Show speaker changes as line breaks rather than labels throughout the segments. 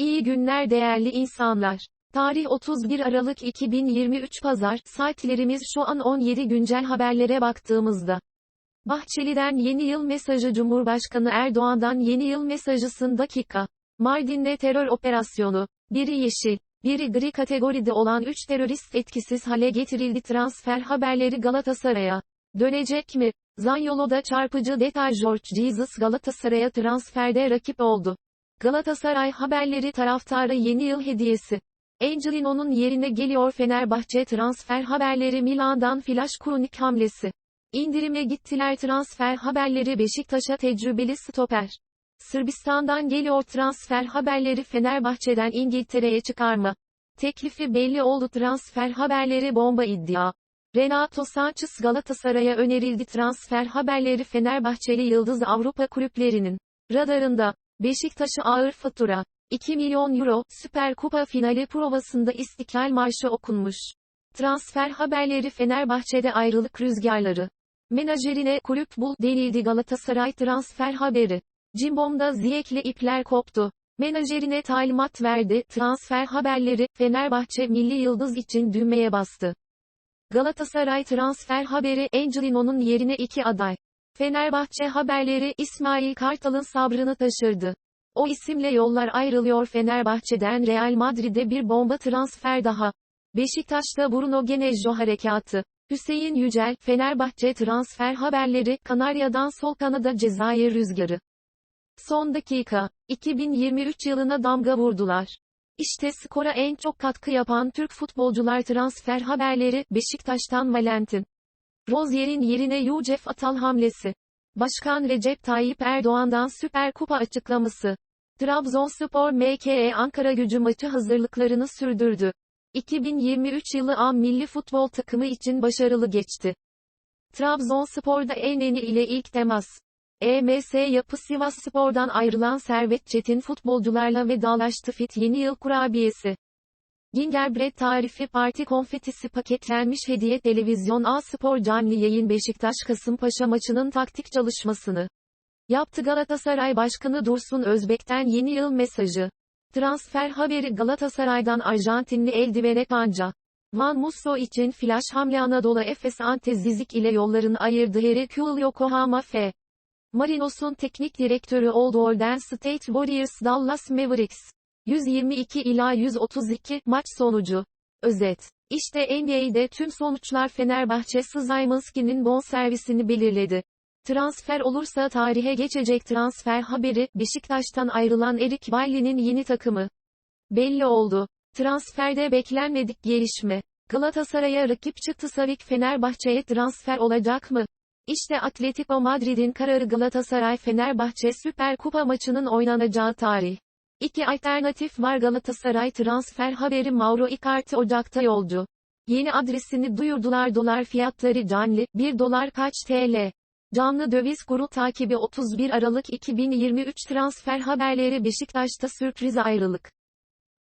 İyi günler değerli insanlar. Tarih 31 Aralık 2023 Pazar, saatlerimiz şu an 17 güncel haberlere baktığımızda. Bahçeli'den yeni yıl mesajı Cumhurbaşkanı Erdoğan'dan yeni yıl mesajısın dakika. Mardin'de terör operasyonu. Biri yeşil, biri gri kategoride olan 3 terörist etkisiz hale getirildi transfer haberleri Galatasaray'a. Dönecek mi? Zanyolo'da çarpıcı detay George Jesus Galatasaray'a transferde rakip oldu. Galatasaray haberleri taraftarı yeni yıl hediyesi. Angelino'nun yerine geliyor Fenerbahçe transfer haberleri Milan'dan flash kronik hamlesi. İndirime gittiler transfer haberleri Beşiktaş'a tecrübeli stoper. Sırbistan'dan geliyor transfer haberleri Fenerbahçe'den İngiltere'ye çıkarma. Teklifi belli oldu transfer haberleri bomba iddia. Renato Sanchez Galatasaray'a önerildi transfer haberleri Fenerbahçeli Yıldız Avrupa kulüplerinin radarında. Beşiktaş'a ağır fatura. 2 milyon euro, Süper Kupa finali provasında İstiklal Marşı okunmuş. Transfer haberleri Fenerbahçe'de ayrılık rüzgarları. Menajerine kulüp bul denildi Galatasaray transfer haberi. Cimbom'da Ziyek'le ipler koptu. Menajerine talimat verdi, transfer haberleri, Fenerbahçe milli yıldız için düğmeye bastı. Galatasaray transfer haberi, Angelino'nun yerine iki aday. Fenerbahçe haberleri, İsmail Kartal'ın sabrını taşırdı. O isimle yollar ayrılıyor Fenerbahçe'den Real Madrid'e bir bomba transfer daha. Beşiktaş'ta Bruno Genejjo harekatı. Hüseyin Yücel, Fenerbahçe transfer haberleri, Kanarya'dan sol kanada Cezayir rüzgarı. Son dakika, 2023 yılına damga vurdular. İşte skora en çok katkı yapan Türk futbolcular transfer haberleri, Beşiktaş'tan Valentin. Rozier'in yerine Yücef Atal hamlesi. Başkan Recep Tayyip Erdoğan'dan Süper Kupa açıklaması. Trabzonspor MKE Ankara gücü maçı hazırlıklarını sürdürdü. 2023 yılı A milli futbol takımı için başarılı geçti. Trabzonspor'da Eneni ile ilk temas. EMS yapı Sivas Spor'dan ayrılan Servet Çetin futbolcularla vedalaştı Fit Yeni Yıl Kurabiyesi. Gingerbread tarifi parti konfetisi paketlenmiş hediye televizyon A Spor canlı yayın Beşiktaş Kasımpaşa maçının taktik çalışmasını yaptı Galatasaray Başkanı Dursun Özbek'ten yeni yıl mesajı. Transfer haberi Galatasaray'dan Arjantinli eldivene kanca. Van Musso için flash hamle Anadolu Efes Antezizik ile yollarını ayırdı Heracule Yokohama F. Marinos'un teknik direktörü oldu Golden State Warriors Dallas Mavericks. 122 ila 132 maç sonucu. Özet. İşte NBA'de tüm sonuçlar Fenerbahçe Szymanski'nin bonservisini belirledi. Transfer olursa tarihe geçecek transfer haberi, Beşiktaş'tan ayrılan Erik Bailly'nin yeni takımı. Belli oldu. Transferde beklenmedik gelişme. Galatasaray'a rakip çıktı Savik Fenerbahçe'ye transfer olacak mı? İşte Atletico Madrid'in kararı Galatasaray Fenerbahçe Süper Kupa maçının oynanacağı tarih. İki alternatif var Galatasaray transfer haberi Mauro Icardi Ocak'ta yolcu. Yeni adresini duyurdular dolar fiyatları canlı, 1 dolar kaç TL? Canlı döviz kuru takibi 31 Aralık 2023 transfer haberleri Beşiktaş'ta sürpriz ayrılık.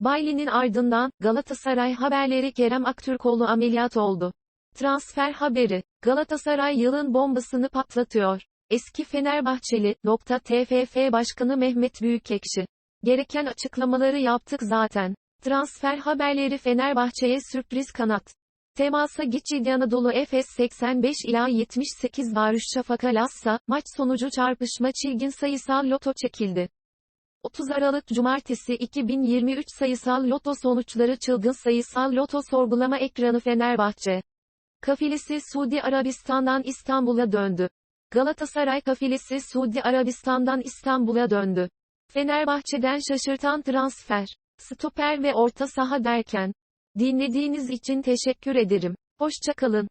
Bayli'nin ardından, Galatasaray haberleri Kerem Aktürkoğlu ameliyat oldu. Transfer haberi, Galatasaray yılın bombasını patlatıyor. Eski Fenerbahçeli, nokta TFF Başkanı Mehmet Büyükekşi. Gereken açıklamaları yaptık zaten. Transfer haberleri Fenerbahçe'ye sürpriz kanat. Temasa Gitçidi Anadolu Efes 85 ila 78 Darüşşafaka Lassa, maç sonucu çarpışma çilgin sayısal loto çekildi. 30 Aralık Cumartesi 2023 sayısal loto sonuçları çılgın sayısal loto sorgulama ekranı Fenerbahçe. Kafilesi Suudi Arabistan'dan İstanbul'a döndü. Galatasaray kafilesi Suudi Arabistan'dan İstanbul'a döndü. Fenerbahçe'den şaşırtan transfer. Stoper ve orta saha derken. Dinlediğiniz için teşekkür ederim. Hoşçakalın.